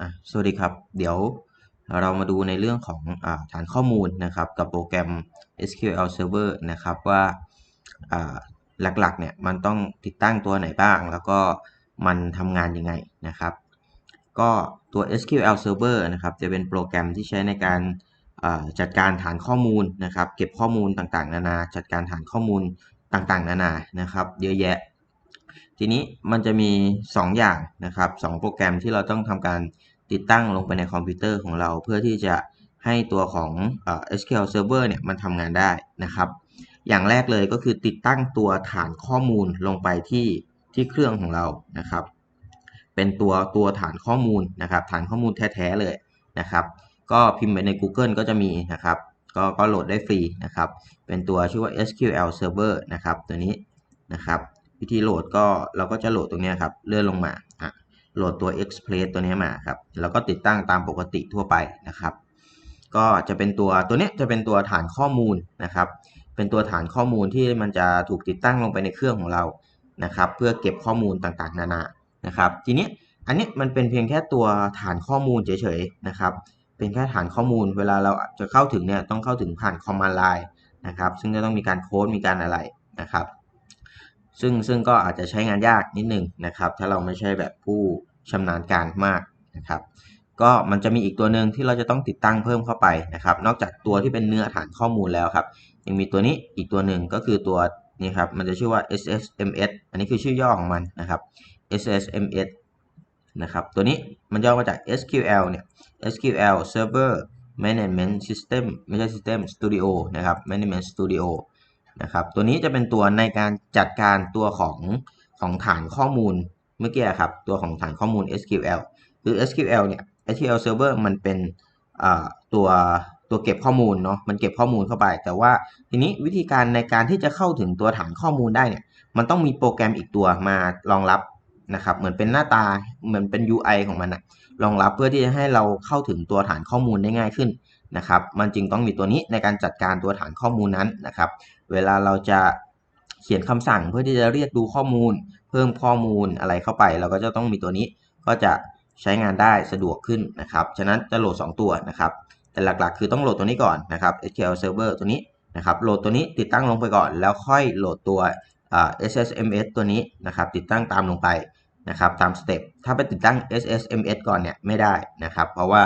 อะสวัสดีครับ เดี๋ยวเรามาดูในเรื่องของอฐานข้อมูลนะครับกับโปรแกรม SQL Server นะครับว่าหลักๆเนี่ยมันต้องติดตั้งตัวไหนบ้าง แล้วก็มันทำงานยังไงนะครับ ก็ตัว SQL Server นะครับจะเป็นโปรแกรมที่ใช้ในการจัดการฐานข้อมูลนะครับ เก็บข้อมูลต่างๆ นานา จัดการฐานข้อมูลต่างๆ นานานะครับ เยอะแยะ ทีนี้มันจะมี 2 อย่างนะครับสโปรแกรมที่เราต้องทำการติดตั้งลงไปในคอมพิวเตอร์ของเรา เพื่อที่จะให้ตัวของอ SQL Server เนี่ยมันทำงานได้นะครับ อย่างแรกเลยก็คือติดตั้งตัวฐานข้อมูลลงไปที่ที่เครื่องของเรานะครับ เป็นตัวตัวฐานข้อมูลนะครับ ฐานข้อมูลแท้ๆเลยนะครับ ก็พิมพ์ไปใน Google ก็จะมีนะครับก็ก็โหลดได้ฟรีนะครับ เป็นตัวชื่อว่า SQL Server นะครับ ตัวนี้นะครับ วิธีโหลดก็เราก็จะโหลดตรงนี้ครับเลื่อนลงมาอะโหลดตัว Express ตัวนี้มาครับแล้วก็ติดตั้งตามปกติทั่วไปนะครับ ก็จะเป็นตัวตัวนี้จะเป็นตัวฐานข้อมูลนะครับ เป็นตัวฐานข้อมูลที่มันจะถูกติดตั้งลงไปในเครื่องของเรานะครับ เพื่อเก็บข้อมูลต่างๆ นานานะครับ ทีนี้อันนี้มันเป็นเพียงแค่ตัวฐานข้อมูลเฉยๆนะครับ เป็นแค่ฐานข้อมูล เวลาเราจะเข้าถึงเนี่ยต้องเข้าถึงผ่านคอมมานด์ไลน์นะครับ ซึ่งจะต้องมีการโค้ดมีการอะไรนะครับ ซึ่งซึ่งก็อาจจะใช้งานยากนิดนึงนะครับ ถ้าเราไม่ใช่แบบผู้ชำนาญการมากนะครับ ก็มันจะมีอีกตัวหนึ่งที่เราจะต้องติดตั้งเพิ่มเข้าไปนะครับ นอกจากตัวที่เป็นเนื้อฐานข้อมูลแล้วครับยังมีตัวนี้อีกตัวหนึ่งก็คือตัวนี้ครับมันจะชื่อว่า SSMS อันนี้คือชื่อย่อของมันนะครับ SSMS นะครับตัวนี้มันย่อมาจาก SQL เนี่ย SQL Server Management System ไม่ใช่ System Studio นะครับ Management Studio นะครับ ตัวนี้จะเป็นตัวในการจัดการตัวของของฐานข้อมูลเมื่อกี้ครับ ตัวของฐานข้อมูล SQL คือ SQL เนี่ย SQL Server มันเป็นตัวตัวเก็บข้อมูลเนาะมันเก็บข้อมูลเข้าไป แต่ว่าทีนี้วิธีการในการที่จะเข้าถึงตัวฐานข้อมูลได้เนี่ยมันต้องมีโปรแกรมอีกตัวมารองรับนะครับ เหมือนเป็นหน้าตาเหมือนเป็น UI ของมันนะรองรับเพื่อที่จะให้เราเข้าถึงตัวฐานข้อมูลได้ง่ายขึ้นนะครับ มันจึงต้องมีตัวนี้ในการจัดการตัวฐานข้อมูลนั้นนะครับ เวลาเราจะเขียนคำสั่งเพื่อที่จะเรียกดูข้อมูล เพิ่มข้อมูลอะไรเข้าไป เราก็จะต้องมีตัวนี้ก็จะใช้งานได้สะดวกขึ้นนะครับ ฉะนั้นจะโหลด 2 ตัวนะครับ แต่หลักๆ คือต้องโหลดตัวนี้ก่อนนะครับ SQL Server ตัวนี้นะครับโหลดตัวนี้ติดตั้งลงไปก่อน แล้วค่อยโหลดตัว SSMS ตัวนี้นะครับติดตั้งตามลงไปนะครับตามสเต็ปถ้าไปติดตั้ง SSMS ก่อนเนี่ยไม่ได้นะครับ เพราะว่า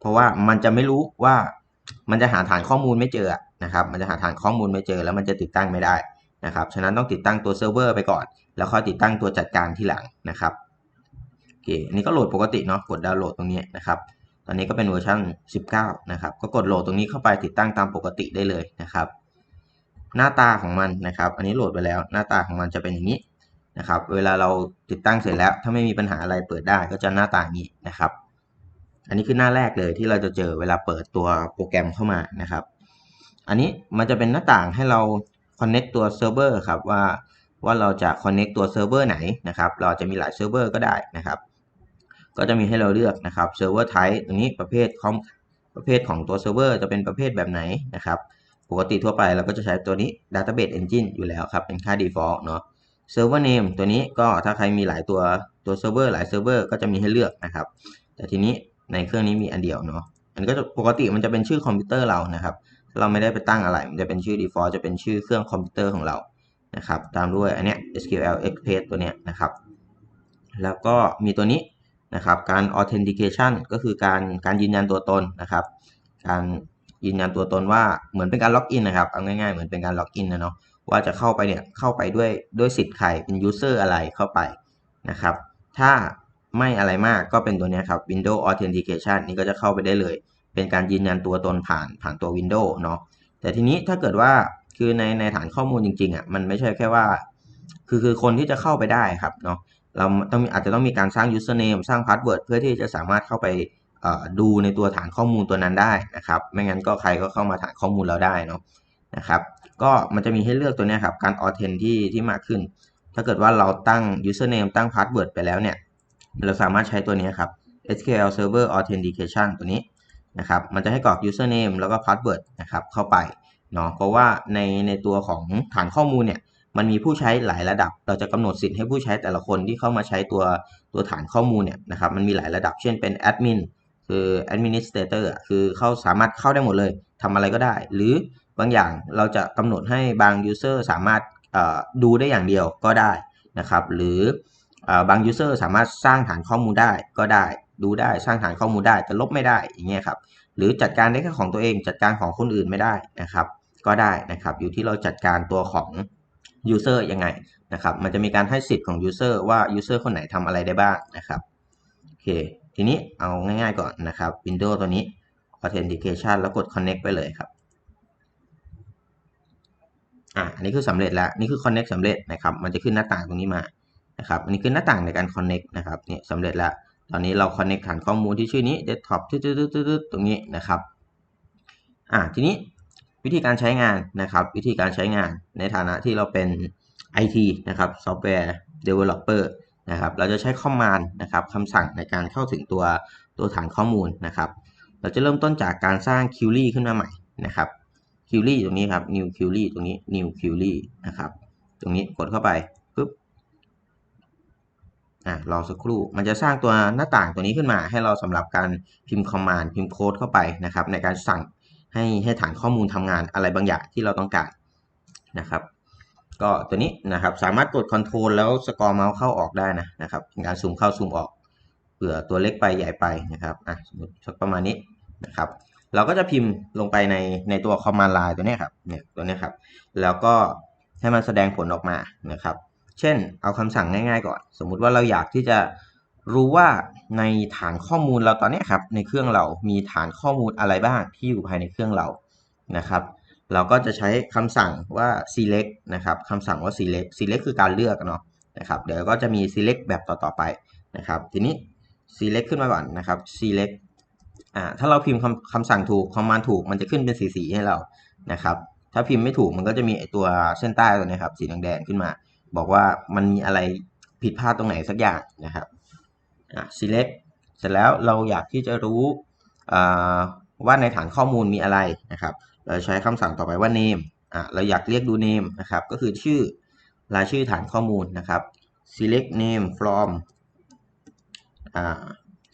เพราะว่ามันจะไม่รู้ว่ามันจะหาฐานข้อมูลไม่เจอ นะครับมันจะหาฐานข้อมูลไม่เจอแล้วมันจะติดตั้งไม่ได้นะครับฉะนั้นต้องติดตั้งตัวเซิร์ฟเวอร์ไปก่อน แล้วค่อยติดตั้งตัวจัดการที่หลังนะครับโอเคอันนี้ก็โหลดปกติเนาะกดดาวน์โหลดตรงนี้นะครับตอนนี้ก็เป็นเวอร์ชัน19 นะครับก็กดโหลดตรงนี้เข้าไปติดตั้งตามปกติได้เลยนะครับ หน้าตาของมันนะครับ อันนี้โหลดไปแล้ว หน้าตาของมันจะเป็นอย่างนี้นะครับ เวลาเราติดตั้งเสร็จแล้ว ถ้าไม่มีปัญหาอะไรเปิดได้ก็จะหน้าตาอย่างนี้นะครับ อันนี้คือหน้าแรกเลยที่เราจะเจอเวลาเปิดตัวโปรแกรมเข้ามานะครับ อันนี้มันจะเป็นหน้าต่างให้เรา connect ตัวเซิร์ฟเวอร์ครับว่าว่าเราจะ connect ตัวเซิร์ฟเวอร์ไหนนะครับ เราจะมีหลายเซิร์ฟเวอร์ก็ได้นะครับ ก็จะมีให้เราเลือกนะครับเซิร์ฟเวอร์ไทป์ตรงนี้ประเภทคอมประเภทของตัวเซิร์ฟเวอร์จะเป็นประเภทแบบไหนนะครับ ปกติทั่วไปเราก็จะใช้ตัวนี้ Database Engine อยู่แล้วครับ เป็นค่า default เนาะ Server Name ตัวนี้ก็ถ้าใครมีหลายตัวตัวเซิร์ฟเวอร์หลายเซิร์ฟเวอร์ก็จะมีให้เลือกนะครับ แต่ทีนี้ในเครื่องนี้มีอันเดียวเนาะ อันก็จะปกติมันจะเป็นชื่อคอมพิวเตอร์เรานะครับ เราไม่ได้ไปตั้งอะไร มันจะเป็นชื่อ default จะเป็นชื่อเครื่องคอมพิวเตอร์ของเรานะครับ ตามด้วยอันเนี้ย SQL Express ตัวเนี้ยนะครับ แล้วก็มีตัวนี้นะครับ การ authentication ก็คือการการยืนยันตัวตนนะครับ การยืนยันตัวตนว่าเหมือนเป็นการล็อกอินนะครับ เอาง่ายๆ เหมือนเป็นการล็อกอินนะเนาะ ว่าจะเข้าไปเนี่ยเข้าไปด้วยด้วยสิทธิ์ใครเป็น user อะไรเข้าไปนะครับ ถ้าไม่อะไรมากก็เป็นตัวนี้ครับ Windows Authentication นี่ก็จะเข้าไปได้เลย เป็นการยืนยันตัวตนผ่านผ่านตัว Windows เนาะแต่ทีนี้ถ้าเกิดว่าคือในในฐานข้อมูลจริงๆอะมันไม่ใช่แค่ว่า คือคือคนที่จะเข้าไปได้ครับเนาะเราต้องอาจจะต้องมีการสร้าง username สร้าง password เพื่อที่จะสามารถเข้าไปดูในตัวฐานข้อมูลตัวนั้นได้นะครับ ไม่งั้นก็ใครก็เข้ามาฐานข้อมูลเราได้เนาะนะครับ ก็มันจะมีให้เลือกตัวนี้ครับ การ authent ที่ที่มากขึ้น ถ้าเกิดว่าเราตั้ง username ตั้ง password ไปแล้วเนี่ย เราสามารถใช้ตัวนี้ครับ SQL Server Authentication ตัวนี้ นะครับ มันจะให้กรอก username แล้วก็ password นะครับเข้าไปเนาะเพราะว่าในในตัวของฐานข้อมูลเนี่ยมันมีผู้ใช้หลายระดับ เราจะกำหนดสิทธิ์ให้ผู้ใช้แต่ละคนที่เข้ามาใช้ตัวตัวฐานข้อมูลเนี่ยนะครับมันมีหลายระดับ เช่นเป็นแอดมินคือ administrator คือเขาสามารถเข้าได้หมดเลยทำอะไรก็ได้ หรือบางอย่างเราจะกำหนดให้บาง user สามารถดูได้อย่างเดียวก็ได้นะครับ หรืออบาง user สามารถสร้างฐานข้อมูลได้ก็ได้ ดูได้สร้างฐานข้อมูลได้แต่ลบไม่ได้อย่างเงี้ยครับหรือจัดการได้แค่ของตัวเอง จัดการของคนอื่นไม่ได้นะครับ ก็ได้นะครับอยู่ที่เราจัดการตัวของ user ยังไงนะครับมันจะมีการให้สิทธิ์ของ user ว่า user คนไหนทำอะไรได้บ้างนะครับโอเคทีนี้เอาง่ายๆก่อนนะครับ Windows ตัวนี้ Authentication แล้วกด Connect ไปเลยครับอะอันนี้คือสำเร็จแล้วนี่คือ Connect สำเร็จนะครับมันจะขึ้นหน้าต่างตรงนี้มานะครับอันนี้คือหน้าต่างในการ Connect นะครับเนี่ยสำเร็จแล้ว ตอนนี้เรา Connect ฐานข้อมูลที่ชื่อนี้ Desktop ตึ๊ดๆๆตรงนี้นะครับอะทีนี้วิธีการใช้งานนะครับ วิธีการใช้งานในฐานะที่เราเป็น IT นะครับ Software Developer นะครับเราจะใช้ command นะครับคำสั่งในการเข้าถึงตัวตัวฐานข้อมูลนะครับ เราจะเริ่มต้นจากการสร้าง query ขึ้นมาใหม่นะครับ query ตรงนี้ครับ new query ตรงนี้ new query นะครับ ตรงนี้กดเข้าไป อะรอสักครู่ มันจะสร้างตัวหน้าต่างตัวนี้ขึ้นมา ให้เราสำหรับการพิมพ์ command พิมพ์โค้ดเข้าไปนะครับ ในการสั่งให้ให้ฐานข้อมูลทำงานอะไรบางอย่างที่เราต้องการนะครับ ก็ตัวนี้นะครับสามารถกด Ctrl แล้วสกอร์เมาส์เข้าออกได้นะนะครับเป็นการซูมเข้าซูมออกเผื่อตัวเล็กไปใหญ่ไปนะครับอะสมมติสักประมาณนี้นะครับ เราก็จะพิมพ์ลงไปในในตัว command line ตัวนี้ครับเนี่ยตัวนี้ครับแล้วก็ให้มันแสดงผลออกมานะครับ เช่น เอาคำสั่งง่ายๆก่อน สมมุติว่าเราอยากที่จะรู้ว่าในฐานข้อมูลเราตอนนี้ครับในเครื่องเรามีฐานข้อมูลอะไรบ้างที่อยู่ภายในเครื่องเรานะครับ เราก็จะใช้คำสั่งว่า select นะครับคำสั่งว่า select select คือการเลือกเนาะนะครับ เดี๋ยวก็จะมี select แบบต่อๆไปนะครับ ทีนี้ select ขึ้นมาก่อนนะครับ select อ่าถ้าเราพิมพ์คำคำสั่งถูก command ถูกมันจะขึ้นเป็นสีๆให้เรานะครับ ถ้าพิมพ์ไม่ถูกมันก็จะมีไอตัวเส้นใต้ตัวนี้ครับสีแดงๆขึ้นมา บอกว่ามันมีอะไรผิดพลาดตรงไหนสักอย่างนะครับอ่า select เสร็จแล้วเราอยากที่จะรู้ว่าในฐานข้อมูลมีอะไรนะครับ เราใช้คำสั่งต่อไปว่า name อะเราอยากเรียกดู name นะครับ ก็คือชื่อรายชื่อฐานข้อมูลนะครับ select name from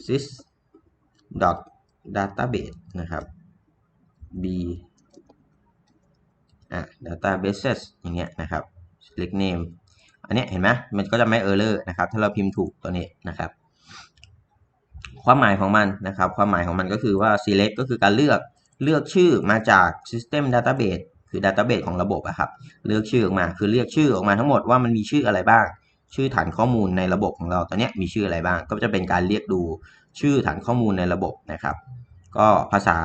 sys dot database นะครับ b อะ databases อย่างเงี้ยนะครับ select name อันนี้เห็นไหมมันก็จะไม่ error นะครับ ถ้าเราพิมพ์ถูกตัวนี้นะครับ ความหมายของมันนะครับ ความหมายของมันก็คือว่า select ก็คือการเลือกเลือกชื่อมาจาก system database คือ database ของระบบอะครับ เลือกชื่อออกมา คือเรียกชื่อออกมาทั้งหมดว่ามันมีชื่ออะไรบ้าง ชื่อฐานข้อมูลในระบบของเราตอนนี้มีชื่ออะไรบ้าง ก็จะเป็นการเรียกดูชื่อฐานข้อมูลในระบบนะครับ ก็ภาษา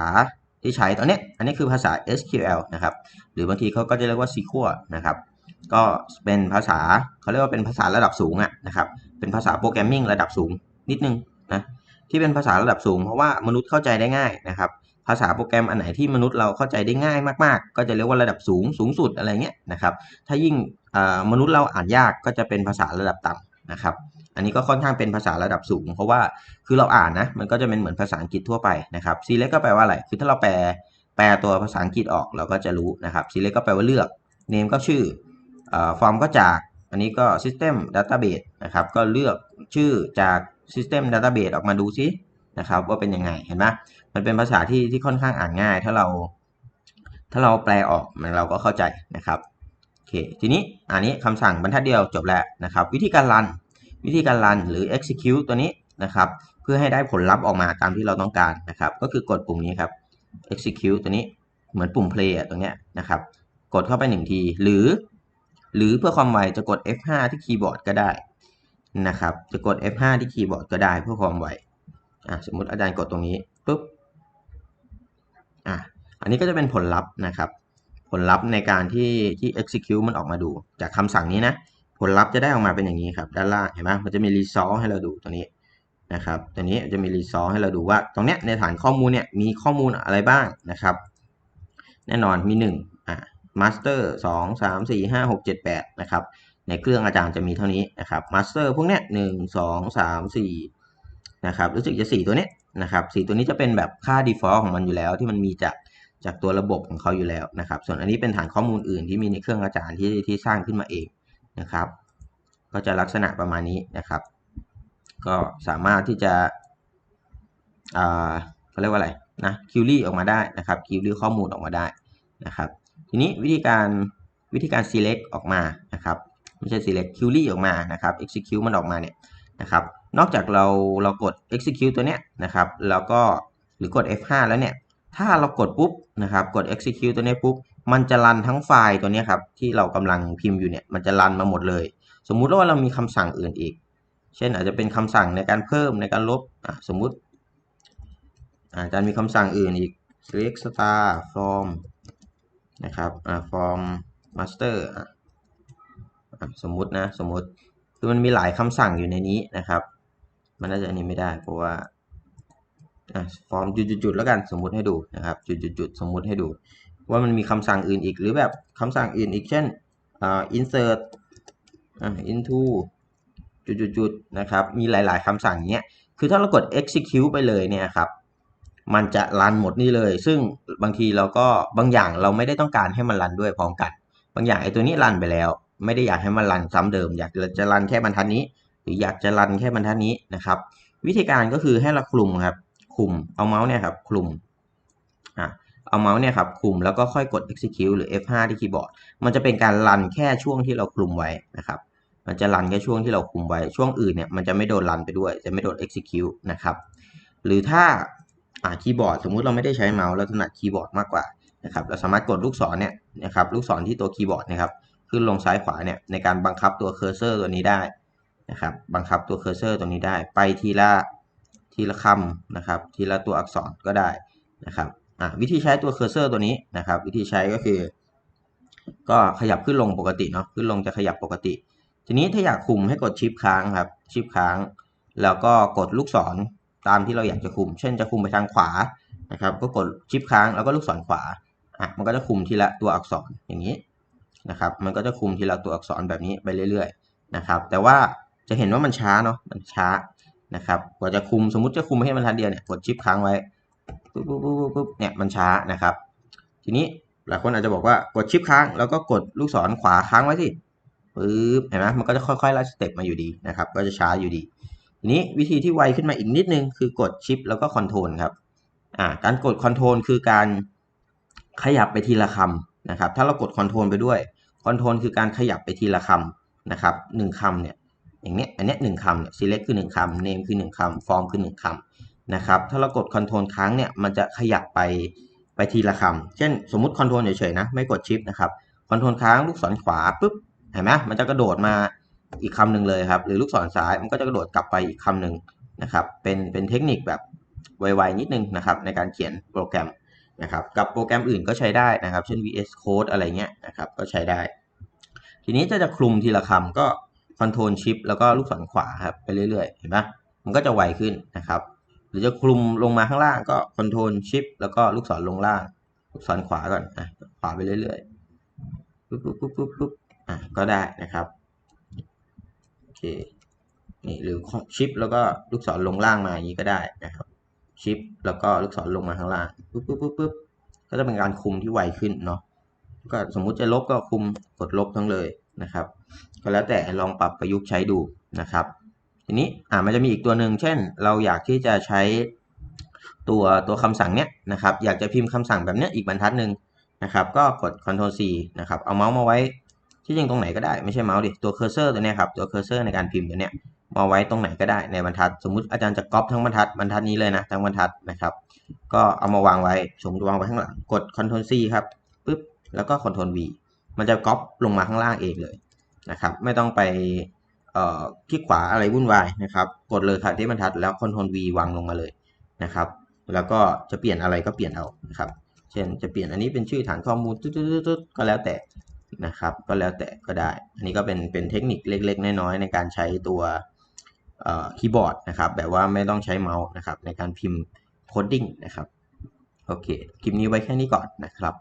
ที่ใช้ตอนนี้ อันนี้คือภาษา SQL นะครับ หรือบางทีเขาก็จะเรียกว่า SQL นะครับ ก็เป็นภาษาเขาเรียกว่าเป็นภาษาระดับสูงอะนะครับ เป็นภาษาโปรแกรมมิ่งระดับสูงนิดนึงนะที่เป็นภาษาระดับสูงเพราะว่ามนุษย์เข้าใจได้ง่ายนะครับ ภาษาโปรแกรมอันไหนที่มนุษย์เราเข้าใจได้ง่ายมากๆ ก็จะเรียกว่าระดับสูงสูงสุดอะไรเงี้ยนะครับ ถ้ายิ่งมนุษย์เราอ่านยากก็จะเป็นภาษาระดับต่ำนะครับ อันนี้ก็ค่อนข้างเป็นภาษาระดับสูง เพราะว่าคือเราอ่านนะมันก็จะเป็นเหมือนภาษาอังกฤษทั่วไปนะครับ select ก็แปลว่าอะไรคือถ้าเราแปลแปลตัวภาษาอังกฤษออกเราก็จะรู้นะครับ select ก็แปลว่าเลือก name ก็ชื่อ form ก็จากอันนี้ก็ system database นะครับก็เลือกชื่อจาก system database ออกมาดูซินะครับว่าเป็นยังไงเห็นไหมมันเป็นภาษาที่ที่ค่อนข้างอ่านง่าย ถ้าเราถ้าเราแปลออกมันเราก็เข้าใจนะครับโอเคทีนี้อันนี้คำสั่งบรรทัดเดียวจบแล้วนะครับวิธีการรันวิธีการรันหรือ execute ตัวนี้นะครับเพื่อให้ได้ผลลัพธ์ออกมาตามที่เราต้องการนะครับก็คือกดปุ่มนี้ครับ execute ตัวนี้เหมือนปุ่ม play ตรงเนี้ยนะครับกดเข้าไปหนึ่งทีหรือ หรือเพื่อความไวจะกด F5 ที่คีย์บอร์ดก็ได้นะครับ จะกด F5 ที่คีย์บอร์ดก็ได้เพื่อความไวอะสมมุติอาจารย์กดตรงนี้ปุ๊บอะอันนี้ก็จะเป็นผลลัพธ์นะครับ ผลลัพธ์ในการที่ที่ execute มันออกมาดู จากคำสั่งนี้นะ ผลลัพธ์จะได้ออกมาเป็นอย่างนี้ครับ ด้านล่างเห็นไหมมันจะมี result ให้เราดูตัวนี้นะครับตัวนี้จะมี result ให้เราดูว่า ตรงเนี้ยในฐานข้อมูลเนี่ยมีข้อมูลอะไรบ้างนะครับ แน่นอนมี1อะ master 2 3 4 5 6 7 8นะครับในเครื่องอาจารย์จะมีเท่านี้นะครับ master พวกเนี้ย1 2 3 4นะครับรู้สึกจะ 4 ตัวเนี้ยนะครับ4ตัวนี้จะเป็นแบบค่า default ของมันอยู่แล้วที่มันมีจากจากตัวระบบของเขาอยู่แล้วนะครับ ส่วนอันนี้เป็นฐานข้อมูลอื่นที่มีในเครื่องอาจารย์ที่ที่สร้างขึ้นมาเองนะครับ ก็จะลักษณะประมาณนี้นะครับ ก็สามารถที่จะอ่าเขาเรียกว่าอะไรนะคิวรี่ออกมาได้นะครับคิวรี่ข้อมูลออกมาได้นะครับ ทีนี้วิธีการวิธีการ select ออกมานะครับไม่ใช่ select query ออกมานะครับ execute มันออกมาเนี่ยนะครับนอกจากเราเรากด execute ตัวเนี้ยนะครับแล้วก็หรือกด F5 แล้วเนี่ยถ้าเรากดปุ๊บนะครับกด execute ตัวเนี้ยปุ๊บมันจะรันทั้งไฟล์ตัวเนี้ยครับที่เรากำลังพิมพ์อยู่เนี่ยมันจะรันมาหมดเลย สมมุติว่าเรามีคำสั่งอื่นอีก เช่นอาจจะเป็นคำสั่งในการเพิ่มในการลบสมมุติอาจารย์มีคำสั่งอื่นอีก select star from นะครับอ่า from master อะอะสมมุตินะสมมุติคือมันมีหลายคำสั่งอยู่ในนี้นะครับ มันน่าจะอันนี้ไม่ได้เพราะว่าอะ from จุดๆแล้วกันสมมุติให้ดูนะครับจุดๆสมมุติให้ดู ว่ามันมีคำสั่งอื่นอีกหรือแบบคำสั่งอื่นอีกเช่นอ่า insert อ่า into จุดๆๆนะครับ มีหลาย ๆคำสั่งเนี้ย คือถ้าเรากด execute ไปเลยเนี่ยครับ มันจะรันหมดนี่เลย ซึ่งบางทีเราก็บางอย่างเราไม่ได้ต้องการให้มันรันด้วยพร้อมกัน บางอย่างไอ้ตัวนี้รันไปแล้ว ไม่ได้อยากให้มันรันซ้ำเดิม อยากจะรันแค่บรรทัดนี้ หรืออยากจะรันแค่บรรทัดนี้นะครับ วิธีการก็คือให้เราคลุมครับคลุมเอาเมาส์เนี่ยครับคลุมอะเอาเมาส์เนี่ยครับคลุมแล้วก็ค่อยกด execute หรือ F5 ที่คีย์บอร์ด มันจะเป็นการรันแค่ช่วงที่เราคลุมไว้นะครับ มันจะรันแค่ช่วงที่เราคลุมไว้ ช่วงอื่นเนี่ยมันจะไม่โดนรันไปด้วย จะไม่โดน execute นะครับ หรือถ้า คีย์บอร์ดสมมุติเราไม่ได้ใช้เมาส์เราถนัดคีย์บอร์ดมากกว่านะครับเราสามารถกดลูกศรเนี่ยนะครับลูกศรที่ตัวคีย์บอร์ดนะครับขึ้นลงซ้ายขวาเนี่ยในการบังคับตัวเคอร์เซอร์ตัวนี้ได้นะครับบังคับตัวเคอร์เซอร์ตัวนี้ได้ ไปทีละทีละคำนะครับทีละตัวอักษรก็ได้นะครับวิธีใช้ตัวเคอร์เซอร์ตัวนี้นะครับ วิธีใช้ก็คือ ก็ขยับขึ้นลงปกติเนาะขึ้นลงจะขยับปกติ ทีนี้ถ้าอยากคุมให้กดชิปค้างครับชิปค้าง แล้วก็กดลูกศร ตามที่เราอยากจะคุม เช่นจะคุมไปทางขวานะครับ ก็กดชิปค้างแล้วก็ลูกศรขวาอะมันก็จะคุมทีละตัวอักษรอย่างนี้นะครับ มันก็จะคุมทีละตัวอักษรแบบนี้ไปเรื่อยๆนะครับ แต่ว่าจะเห็นว่ามันช้าเนาะมันช้านะครับกว่าจะคุมสมมติจะคุมให้มันทันเดียวเนี่ยกดชิปค้างไว้ปุ๊บปุ๊บปุ๊บปุ๊บเนี่ยมันช้านะครับ ทีนี้หลายคนอาจจะบอกว่ากดชิปค้างแล้วก็กดลูกศรขวาค้างไว้สิปึ๊บเห็นไหมมันก็จะค่อยๆไล่สเต็ปมาอยู่ดีนะครับ ก็จะช้าอยู่ดี ทีนี้วิธีที่ไวขึ้นมาอีกนิดนึงคือกดชิปแล้วก็คอนโทรลครับอ่าการกดคอนโทรลคือการขยับไปทีละคำนะครับ ถ้าเรากดคอนโทรลไปด้วยคอนโทรลคือการขยับไปทีละคำนะครับหนึ่งคำเนี่ยอย่างเนี้ยอันเนี้ยหนึ่งคำเนี่ย select คือหนึ่งคำ name คือหนึ่งคำ form คือหนึ่งคำนะครับถ้าเรากดคอนโทรลค้างเนี่ยมันจะขยับไปไปทีละคำเช่นสมมติคอนโทรลเฉยๆนะไม่กดชิปนะครับคอนโทรลค้างลูกศรขวาปุ๊บเห็นไหมมันจะกระโดดมา อีกคำหนึ่งเลยครับ หรือลูกศรซ้ายมันก็จะกระโดดกลับไปอีกคำหนึ่งนะครับ เป็นเป็นเทคนิคแบบไวๆนิดนึงนะครับ ในการเขียนโปรแกรมนะครับ กับโปรแกรมอื่นก็ใช้ได้นะครับ เช่น VS Code อะไรเงี้ยนะครับ ก็ใช้ได้ ทีนี้จะจะคลุมทีละคำก็ control Shift แล้วก็ลูกศรขวาครับไปเรื่อยๆ เห็นไหมมันก็จะไวขึ้นนะครับ หรือจะคลุมลงมาข้างล่างก็ control Shift แล้วก็ลูกศรลงล่าง ลูกศรขวาก่อนอะขวาไปเรื่อยๆปุ๊บปุ๊บปุ๊บปุ๊บอะก็ได้นะครับ นี่หรือชิปแล้วก็ลูกศรลงล่างมาอย่างนี้ก็ได้นะครับชิปแล้วก็ลูกศรลงมาข้างล่างปุ๊บปุ๊บปุ๊บปุ๊บก็จะเป็นการคุมที่ไวขึ้นเนาะก็สมมุติจะลบก็คุมกดลบทั้งเลยนะครับ ก็แล้วแต่ลองปรับประยุกต์ใช้ดูนะครับ ทีนี้อ่ามันจะมีอีกตัวหนึ่งเช่น เราอยากที่จะใช้ตัวตัวคำสั่งเนี้ยนะครับ อยากจะพิมพ์คำสั่งแบบเนี้ยอีกบรรทัดหนึ่งนะครับ ก็กด Ctrl C นะครับ เอาเมาส์มาไว้ ที่จริงตรงไหนก็ได้ไม่ใช่เมาส์ดิตัวเคอร์เซอร์ตัวเนี้ยครับตัวเคอร์เซอร์ในการพิมพ์ตัวเนี้ยมาไว้ตรงไหนก็ได้ในบรรทัด สมมุติอาจารย์จะก๊อปทั้งบรรทัดบรรทัดนี้เลยนะทั้งบรรทัดนะครับ ก็เอามาวางไว้สมมติวางไว้ข้างหลังกด Ctrl C ครับปึ๊บแล้วก็ Ctrl V มันจะก๊อปลงมาข้างล่างเองเลยนะครับไม่ต้องไปเอ่อคลิกขวาอะไรวุ่นวายนะครับกดเลยค่ะที่บรรทัดแล้ว Ctrl V วางลงมาเลยนะครับ แล้วก็จะเปลี่ยนอะไรก็เปลี่ยนเอานะครับ เช่นจะเปลี่ยนอันนี้เป็นชื่อฐานข้อมูลตุ๊ดๆก็แล้วแต่ นะครับ ก็แล้วแต่ก็ได้ อันนี้ก็เป็นเป็นเทคนิคเล็ก ๆ น้อยๆในการใช้ตัวคีย์บอร์ดนะครับ แบบว่าไม่ต้องใช้เมาส์นะครับ ในการพิมพ์โคดดิ้งนะครับ โอเค คลิปนี้ไว้แค่นี้ก่อนนะครับ